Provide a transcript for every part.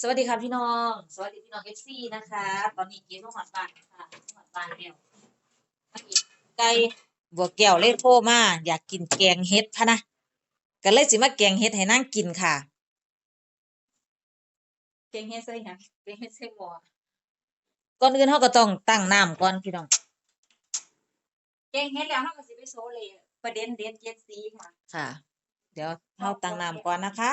สวัสดีครับพี่น้อง สวัสดีพี่น้องเอฟซีนะคะ ตอนนี้เกมมาหอดบ้านค่ะหอดบ้านแล้วมาอีกไก่บัวแก้วเลยโทรมาอยากกินแกงเฮ็ดพะนะก็เลยสิมาแกงเฮ็ดให้นั่งกินค่ะ แกงเฮ็ดใส่หยังแกงเฮ็ดใส่หม้อก่อนอื่นเราก็ต้องตั้งน้ำก่อนพี่น้อง แกงเฮ็ดแล้วเราก็สิไปโซเลประเด็นเด็ดเจ็ดสีค่ะ ค่ะ เดี๋ยวเราตั้งน้ำก่อนนะคะ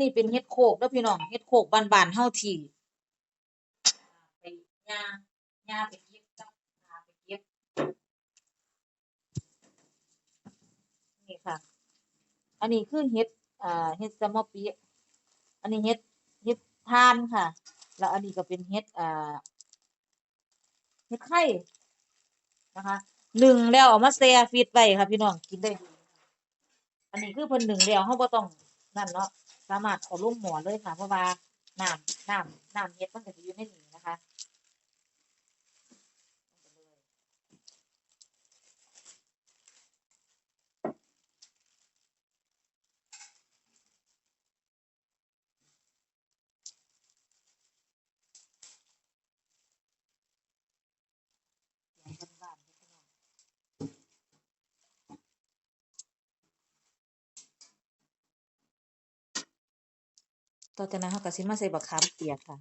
นี้เป็นเฮ็ดโคกเด้อพี่น้องเฮ็ดโคกบ้านๆเฮาที่ไปย่าย่าไปเก็บจับาไปเก็บนี่ค่ะ อันนี้คือเฮ็ดอ่าเฮ็ดสมอปีอันนี้เฮ็ดเฮ็ดทานค่ะ แล้วอันนี้ก็เป็นเฮ็ดอ่าเฮ็ดไข่นะคะหนึ่งแล้วเอามาแช่ฟรีซไว้ค่ะพี่น้องกินได้ อันนี้คือเพิ่นหนึ่งแล้วเฮาบ่ต้องนั่นเนาะ สามารถเอาลงหมอเลยค่ะ เพราะว่าน้ำน้ำน้ำเฮ็ดมันก็จะอยู่ในนี้นะคะ ต่อจากนั้นเราก็สิมาใส่บักขามเปียกค่ะ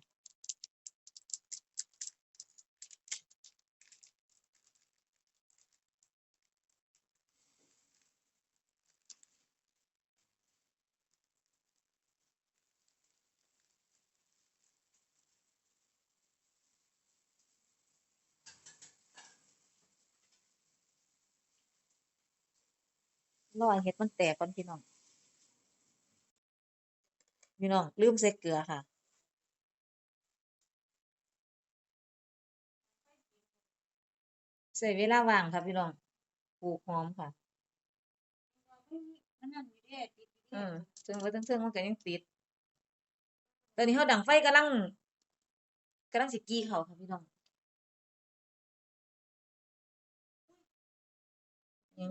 รอเห็ดมันแตกก่อนพี่น้อง พี่น้องลืมใส่เกลือค่ะใส่เวลาว่างค่ะพี่น้องปลูกหอมค่ะมันนั่นอยู่เด้ติดอยู่เอเด้อซึ่งว่าทั้งเทิงมันก็ยังติด ตอนนี้เขาดังไฟกำลังกำลังสิกี้เขาค่ะพี่น้องนี่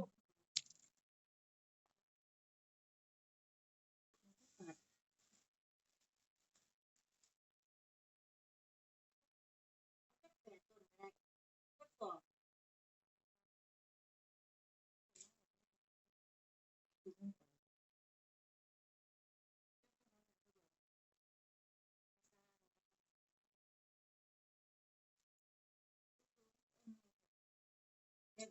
ถ้า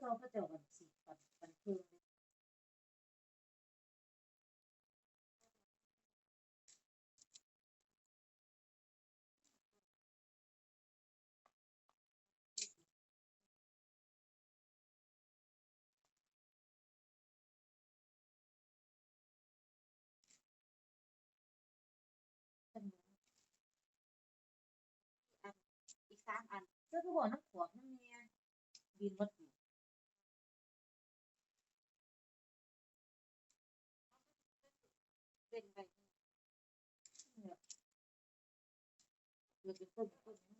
เขา สามอันเจ้าก็บอกน้ำขวดน้ำเนี่ยบินรถอยู่เป็นไปเนี่ยเดี๋ยวเป็นต้นเป็นี่มัน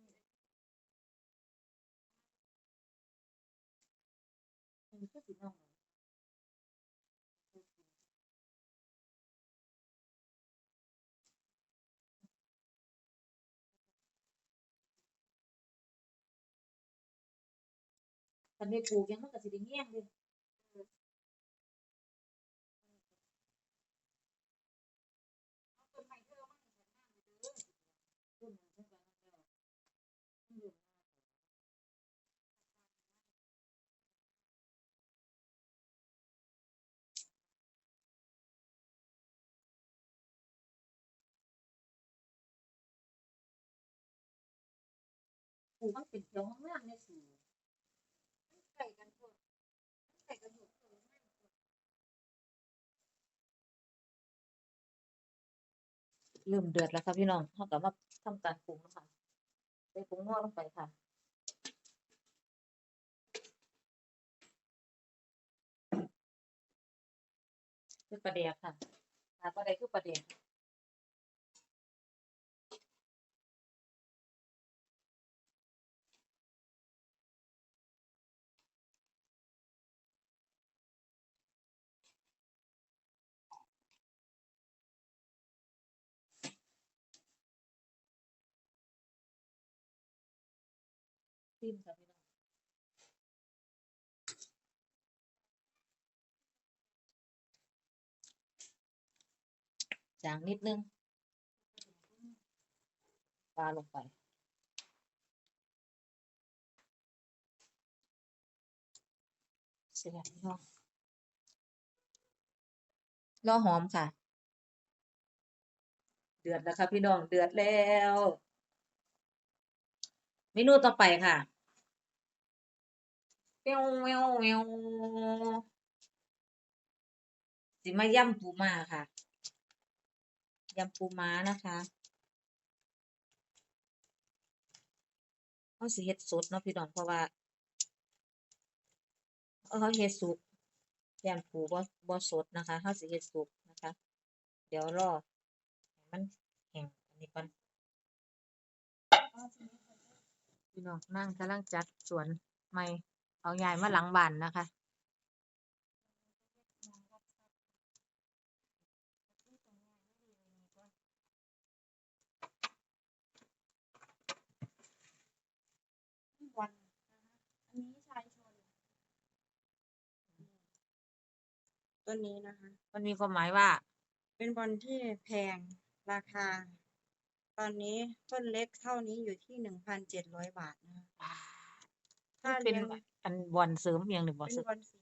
แต่ไม่ปลูกยังมันก็สิได้เงี้ยงเลยปลูกมังเป็นเขียวงามในสื่อ เริ่มเดือดแล้วค่ะพี่น้องเขาก็มาทำการปรุงแล้วค่ะใส่ผงนัวลงไปค่ะคือประเดียค่ะหาประเดียคือประเดียก ซิมค่ะพี่น้องจางนิดนึงปลาลงไป เสร็จแล้วพี่น้องรอหอมค่ะ เดือดแล้วค่ะพี่น้อง เดือดแล้ว เมนูต่อไปค่ะเมียวเมียวเมียวสิมาย่ำปูม้าค่ะยำปูม้านะคะเขาสิเฮ็ดสดเนาะพี่น้องเพราะว่าเอาเขาเฮ็ดสุกยำปูบ่บ่สดนะคะเขาสิเฮ็ดสุกนะคะ เดี๋ยวรอให้มันแห้งอันนี้ก่อน พี่น้องนั่งกำลังจัดสวนใหม่เอายายมาหลังบ้านนะคะ วันอันนี้ชายชนต้นนี้นะคะ มันมีความหมายว่า เป็นบอลที่แพงราคาต อนนี้ต้นเล็กเท่านี้อยู่ที่หนึ่งพันเจ็ดร้อยบาทนะคะถ้าเป็นเลี้ยงอันบอลเสริมเอียงหรือบ่เป็นเสริมบอลสี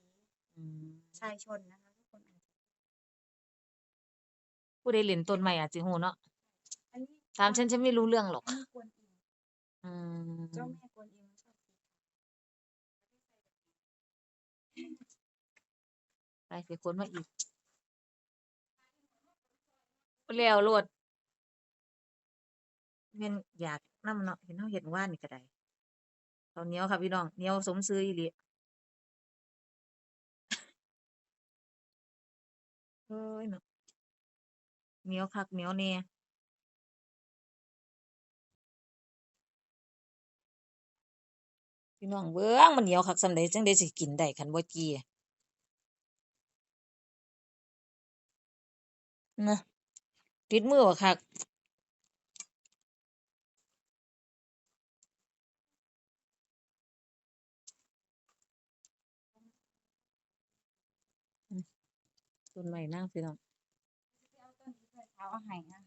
อืมชายชนนะคะทุกคนอาจจะผู้ใดเล่นต้นไม้อาจสิฮู้เนาะอันนี้ถามฉันฉันไม่รู้เรื่องหรอกอันนี้กวนอิมอืมเจ้าแม่กวนอิมชอบสีไปสิคนมาอีกแล้วโลด แม่นอยากนำเนาะเห็นเฮาเฮ็ดว่านนี่ก็ได้ข้าวเหนียวค่ะพี่น้องเหนียวสมซื่ออีหลีเอ้ยเนาะเหนียวคักเหนียวแน่พี่น้องเบิ่งมันเหนียวคักส่ำใดจังได๋สิกินได้คันบ่จี้นะติดมือบักคัก ต้นไม้นางพี่น้องเอาต้นนี้ด้วยเท้าเอาไห้นะ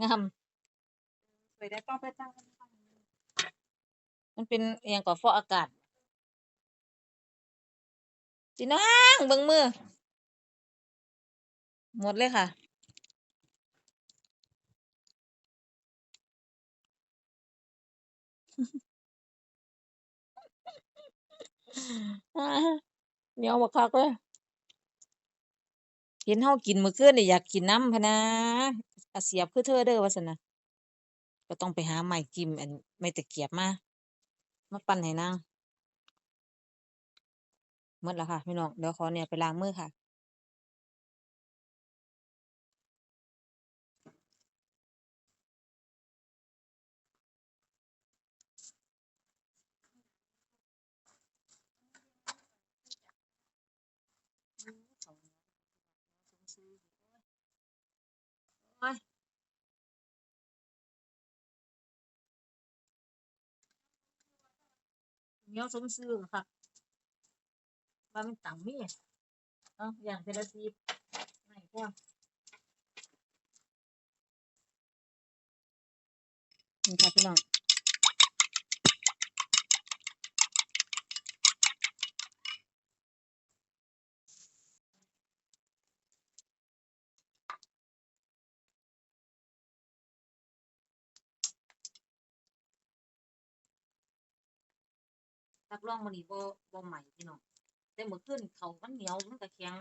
งามสวยได้ต้องไปตั้งมันเป็นเอหย่างก่อฟอกอากาศพี่น้องเบิ่งมือ หมดเลยค่ะ เหนียวบักคักเลยเห็นเฮากินมื้อคืนนี่อยากกินน้ำพะนะอาเสียบคือเธอเด้อว่าซั่นน่ะก็ต้องไปหาไม้จิ้มอันไม้ตะเกียบมามาปั่นให้นางหมดแล้วค่ะพี่น้อง เดี๋ยวขอเนี่ยไปล้างมือค่ะ อยเงี้ยวสมซื่อค่ะว่ามันตังมีเอ้าอย่างเทละสิบไหนก็นี่ค่ะพี่น้อง รับรองมื้อนี้บ่บ่ใหม่พี่น้องแต่เมื่อคืนเขาวมันเหนียวมันก็แข็ง